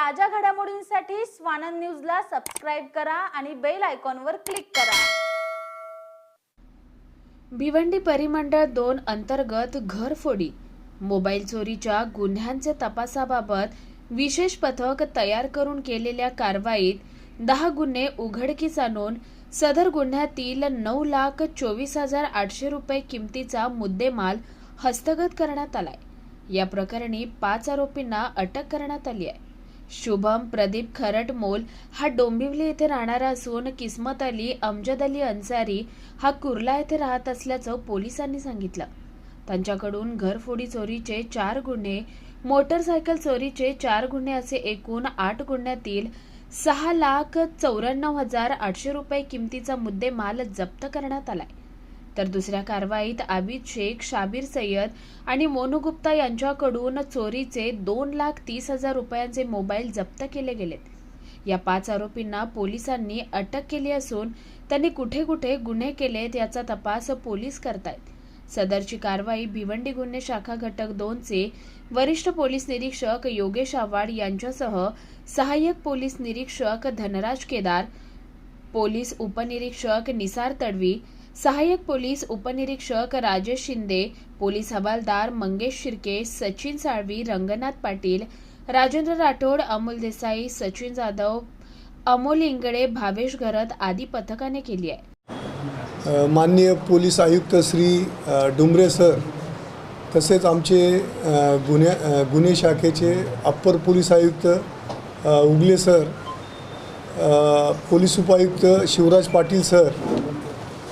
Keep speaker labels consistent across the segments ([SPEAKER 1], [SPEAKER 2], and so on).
[SPEAKER 1] ताज्या घडामोडींसाठी स्वानंद न्यूजला सबस्क्राईब करा आणि बेल आयकॉनवर क्लिक करा.
[SPEAKER 2] भिवंडी परिमंडळ दोन अंतर्गत घरफोडी. मोबाईल चोरीच्या गुन्ह्यांच्या तपासाबाबत विशेष पथक तयार करून केलेल्या कारवाईत दहा गुन्हे उघडकीस आणून सदर गुन्ह्यातील नऊ लाख चोवीस हजार आठशे रुपये किमतीचा मुद्देमाल हस्तगत करण्यात आलाय. या प्रकरणी पाच आरोपींना अटक करण्यात आली आहे. शुभम प्रदीप खरटमोल हा डोंबिवली येथे राहणारा असून किस्मत अली अमजद अली अन्सारी हा कुर्ला येथे राहत असल्याचं पोलिसांनी सांगितलं. त्यांच्याकडून घरफोडी चोरीचे चार गुन्हे मोटरसायकल चोरीचे चार गुन्हे असे एकूण आठ गुन्ह्यातील सहा लाख चौऱ्याण्णव हजार आठशे रुपये किमतीचा मुद्देमाल जप्त करण्यात आलाय. तर दुसऱ्या कारवाईत आबिद शेख शाबीर सय्यद आणि मोनू गुप्ता यांच्याकडून चोरीचे दोन लाख तीस हजार रुपयांचे मोबाईल जप्त केले गेलेत. या पाच आरोपींना पोलिसांनी अटक केली असून त्यांनी कुठे कुठे गुन्हे केलेत याचा तपास पोलीस करतायत. सदरची कारवाई भिवंडी गुन्हे शाखा घटक दोनचे वरिष्ठ पोलीस निरीक्षक योगेश आव्हाड यांच्यासह सहाय्यक पोलीस निरीक्षक धनराज केदार पोलीस उपनिरीक्षक निसार तडवी सहाय्यक पोलीस उपनिरीक्षक राजेश शिंदे पोलीस हवालदार मंगेश शिर्के सचिन साळवी रंगनाथ पाटील राजेंद्र राठोड अमोल देसाई सचिन जाधव अमोल इंगळे भावेश घरत आदी पथकाने केली आहे.
[SPEAKER 3] माननीय पोलीस आयुक्त श्री डुमरे सर तसेच आमचे गुन्हे गुन्हे शाखेचे अप्पर पोलीस आयुक्त उगले सर पोलीस उपायुक्त शिवराज पाटील सर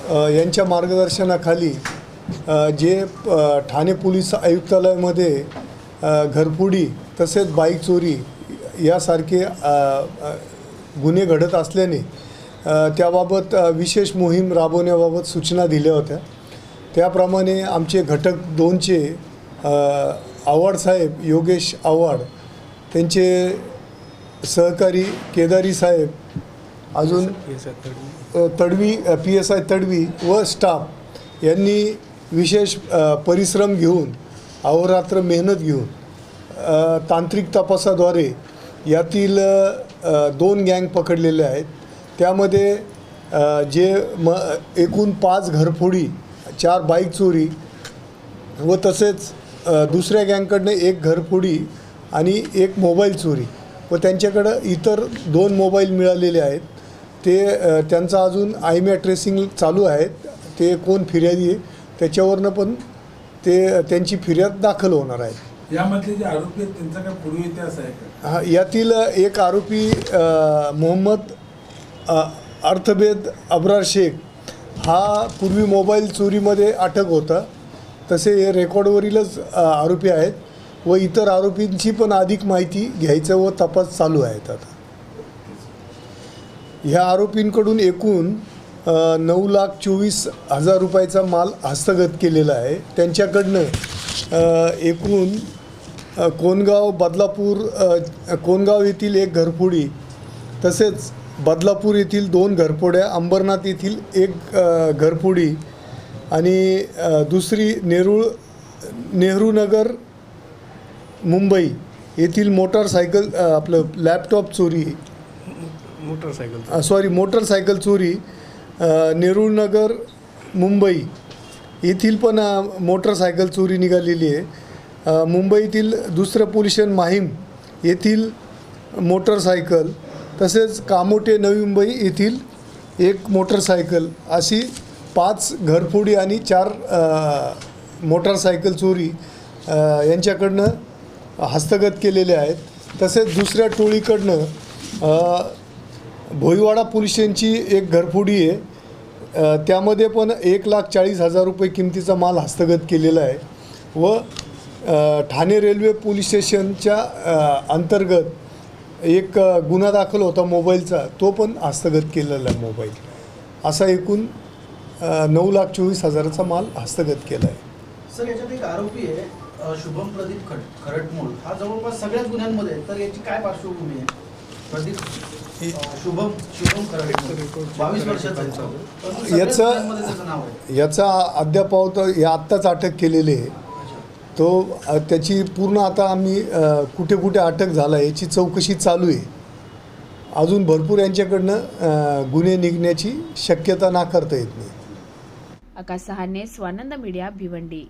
[SPEAKER 3] यांच्या मार्गदर्शनाखाली जे ठाणे पोलीस आयुक्तालयामध्ये घरफोडी तसेच बाईक चोरी यासारखे गुन्हे घडत असल्याने त्याबाबत विशेष मोहीम राबवण्याबाबत सूचना दिल्या होत्या. त्याप्रमाणे आमचे घटक दोनचे आव्हाडसाहेब साहेब योगेश आव्हाड त्यांचे सहकारी केदारी साहेब अजून Tadvi. P S I Tadvi व स्टाफ यांनी विशेष परिश्रम घेऊन अहोरात्र मेहनत घेऊन तांत्रिक तपासाद्वारे यातील दोन गँग पकडलेले आहेत. त्यामध्ये जे म एकूण पाच घरफोडी चार बाईक चोरी व तसेच दुसऱ्या गँगकडनं एक घरफोडी आणि एक मोबाईल चोरी व त्यांच्याकडं इतर दोन मोबाईल मिळालेले आहेत. ते त्यांचा अजून आयमॅ ट्रेसिंग चालू आहेत. ते कोण फिर्यादी आहे त्याच्यावरनं पण ते त्यांची फिर्याद दाखल होणार आहे.
[SPEAKER 4] यामधले जे आरोपी आहेत त्यांचा काय पूर्व इतिहास आहे का?
[SPEAKER 3] हा यातील एक आरोपी मोहम्मद अर्थभेद अब्रार शेख हा पूर्वी मोबाईल चोरीमध्ये अटक होता. तसे हे रेकॉर्डवरीलच आरोपी आहेत व इतर आरोपींची पण अधिक माहिती घ्यायचं व तपास चालू आहेत आता. ह्या आरोपींकडून एकूण नऊ लाख चोवीस हजार रुपयाचा माल हस्तगत केलेला आहे. त्यांच्याकडनं एकूण कोनगाव बदलापूर कोनगाव येथील एक घरफोडी तसेच बदलापूर येथील दोन घरफोड्या अंबरनाथ येथील एक घरफोडी आणि दुसरी नेरूळ नेहरूनगर मुंबई येथील मोटारसायकल आपलं लॅपटॉप चोरी
[SPEAKER 5] मोटरसायकल
[SPEAKER 3] सॉरी मोटरसायकल चोरी. नेरूळनगर मुंबई येथील पण मोटरसायकल चोरी निघालेली आहे. मुंबईतील दुसरं पोल्युशन माहीम येथील मोटरसायकल तसेच कामोटे नवी मुंबई येथील एक मोटरसायकल अशी पाच घरफोडी आणि चार मोटरसायकल चोरी यांच्याकडनं हस्तगत केलेले आहेत. तसेच दुसऱ्या टोळीकडनं भोईवाडा पोलीस स्टेशनची एक घरफोडी आहे. त्यामध्ये पण एक लाख चाळीस हजार रुपये किमतीचा माल हस्तगत केलेला आहे व ठाणे रेल्वे पोलीस स्टेशनच्या अंतर्गत एक गुन्हा दाखल होता मोबाईलचा तो पण हस्तगत केलेला आहे मोबाईल. असा एकूण नऊ लाख चोवीस हजाराचा माल हस्तगत केला आहे
[SPEAKER 6] सर याच्यात एक आरोपी आहे शुभम प्रदीप खट खरटमोल हा जवळपास सगळ्याच गुन्ह्यांमध्ये तर याची काय पार्श्वभूमी आहे?
[SPEAKER 3] याचं- याचा अद्यापावत या आत्ताच अटक केलेली आहे. तो त्याची पूर्ण आता आम्ही कुठे कुठे अटक झाला याची चौकशी चालू आहे. अजून भरपूर यांच्याकडनं गुन्हे निघण्याची शक्यता नाकारता येत नाही.
[SPEAKER 2] Akash Sahane Swanand media Bhiwandi.